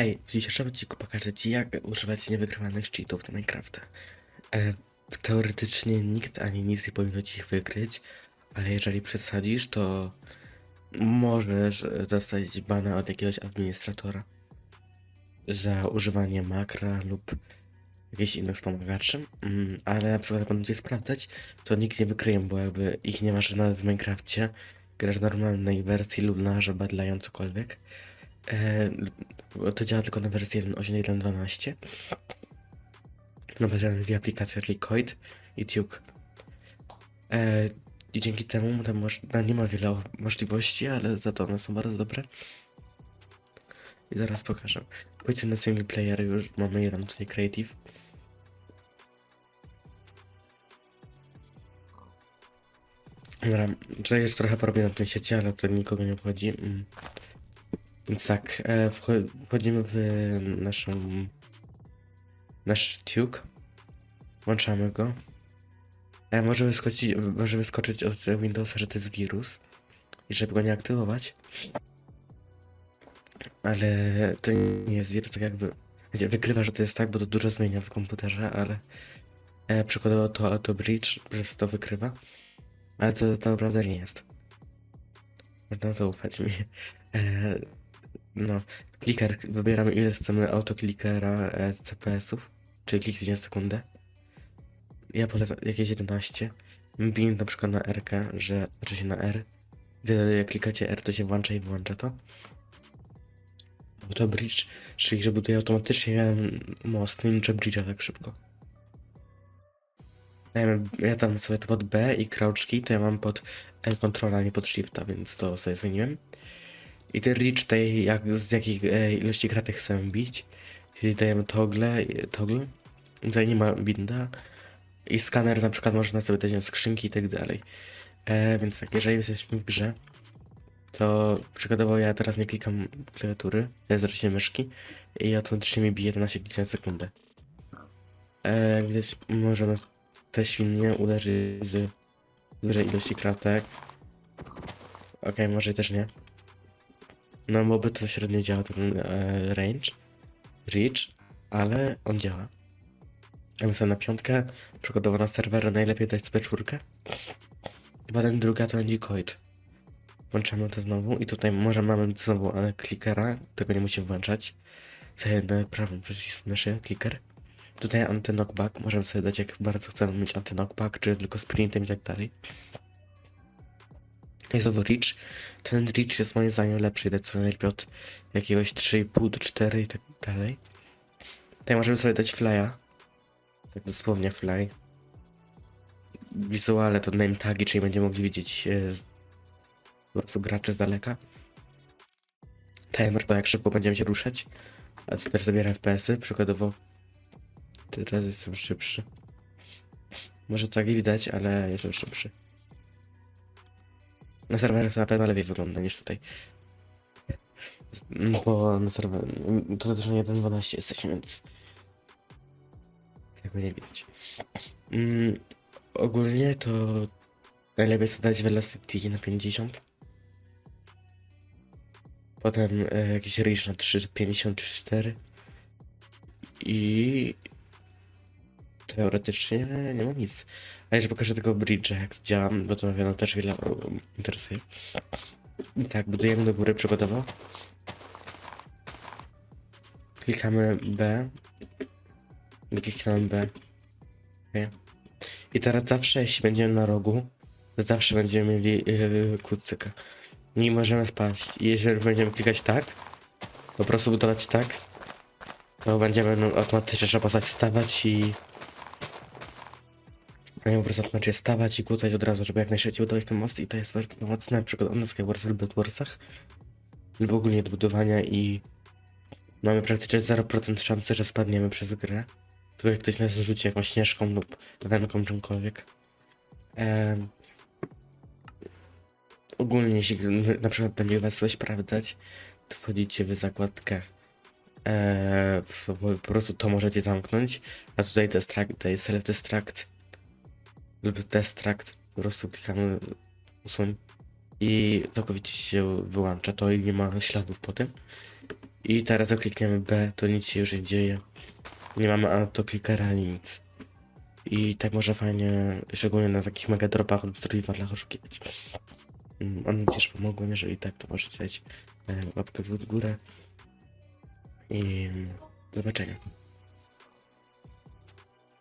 Hej, w dzisiejszym odcinku pokażę Ci, jak używać niewykrywanych cheatów do Minecrafta. E, teoretycznie nikt ani nic nie powinno Ci ich wykryć, ale jeżeli przesadzisz, to możesz dostać bana od jakiegoś administratora za używanie makra lub jakichś innych wspomagaczy, mm, ale na przykład jak będziecie sprawdzać, to nikt nie wykryje, bo jakby ich nie masz nawet w Minecrafcie, grasz w normalnej wersji lub na żabadlają cokolwiek. E, to działa tylko na wersji 1.8.1.12. No będę dwie aplikacje Liquid i Duke. E, I dzięki temu tam moż, no, nie ma wiele możliwości, ale za to one są bardzo dobre. I zaraz pokażę. Pójdźmy na single player, już mamy jeden tutaj creative. Dobra, tutaj już trochę porobię na tym sieci, ale to nikogo nie obchodzi. Więc tak, e, wcho- wchodzimy w naszą... nasz Duke. Włączamy go. E, może, wyskoczyć, może wyskoczyć od Windowsa, że to jest wirus. I żeby go nie aktywować. Ale to nie jest wirus, tak jakby... Wykrywa, że to jest tak, bo to dużo zmienia w komputerze, ale... E, przykładowo to Auto Bridge, przez to wykrywa. Ale to, to naprawdę nie jest. Można zaufać mi. No, kliker, wybieramy ile chcemy autoklikera e, CPS-ów, czyli kliknięcie na sekundę. Ja polecam jakieś 11. Bin na przykład na R, że znaczy się na R. Gdy jak klikacie R, to się włącza i wyłącza to. Auto bridge, czyli że buduje automatycznie most, nie niczym bridge'a tak szybko. Ja, tam sobie to pod B i crouch key, to ja mam pod E kontrola, nie pod shifta, więc to sobie zmieniłem. I ten reach tej, jak, z jakich e, ilości kratek chcemy bić. Czyli dajemy toggle, toggle. Tutaj nie ma binda. I skaner na przykład można sobie dać skrzynki i tak dalej. E, więc tak, jeżeli jesteśmy w grze, to przykładowo ja teraz nie klikam klawiatury, ja zresztą myszki i automatycznie mi bije 11 klik na sekundę. E, widać, możemy te świnie uderzyć z dużej ilości kratek. Okej, może też nie. No, moby to średnio działa ten e, range, reach, ale on działa. Ja sobie na piątkę, przykładowo na serwer najlepiej dać C4. I potem druga to decoid. Włączamy to znowu i tutaj może mamy znowu ale klikera, tego nie musimy włączać. Sobie na prawym przycisku nasze kliker. Tutaj anty-knockback, możemy sobie dać jak bardzo chcemy mieć anty-knockback, czy tylko sprintem i tak dalej. I znowu reach. Ten reach jest moim zdaniem lepszy, najlepiej od jakiegoś 3,5 do 4 i tak dalej. Tutaj możemy sobie dać flya. Tak dosłownie fly. Wizuale to name tagi, czyli będziemy mogli widzieć e, z, prostu graczy z daleka. Timer to jak szybko będziemy się ruszać. A co też zabiera FPS-y, przykładowo. Teraz jestem szybszy. Może tak i widać, ale jestem szybszy. Na serwerach to na pewno lepiej wygląda niż tutaj. Bo na serwer... To też nie 1.12 jesteśmy, więc... Tego nie widać. Mm, ogólnie to... Najlepiej sobie dać Velocity na 50. Potem e, jakiś Reach na 3, 54. I... Teoretycznie nie ma nic. A jeszcze pokażę tego bridge'a, jak działa, bo to na pewno też wiele um, interesuje. I tak, budujemy do góry, przygotował. Klikamy B. Klikamy B. Okay. I teraz zawsze, jeśli będziemy na rogu, to zawsze będziemy mieli yy, kucyka. Nie możemy spaść. I jeżeli będziemy klikać tak, po prostu budować tak, to będziemy no, automatycznie trzeba postać stawać i ja po prostu automatycznie stawać i kłócać od razu, żeby jak najszybciej budować ten most i to jest bardzo pomocne, przykład na Skywars lub Bedwarsach lub ogólnie do budowania i mamy praktycznie 0% szansy, że spadniemy przez grę. Tylko jak ktoś nas rzuci jakąś śnieżką lub wędką czymkolwiek. Em, ogólnie jeśli na przykład będzie was coś sprawdzać, to wchodzicie w zakładkę e, w, po prostu to możecie zamknąć, a tutaj destruct, tutaj self destruct lub destruct, po prostu klikamy usuń i całkowicie się wyłącza to i nie ma śladów po tym. I teraz jak klikniemy B, to nic się już nie dzieje. Nie mamy autoklikera ani nic. I tak może fajnie, szczególnie na takich mega dropach lub survivalach oszukiwać. Mam nadzieję, że pomogłem. Jeżeli tak, to możecie dać e, łapkę w górę. I mm, do zobaczenia.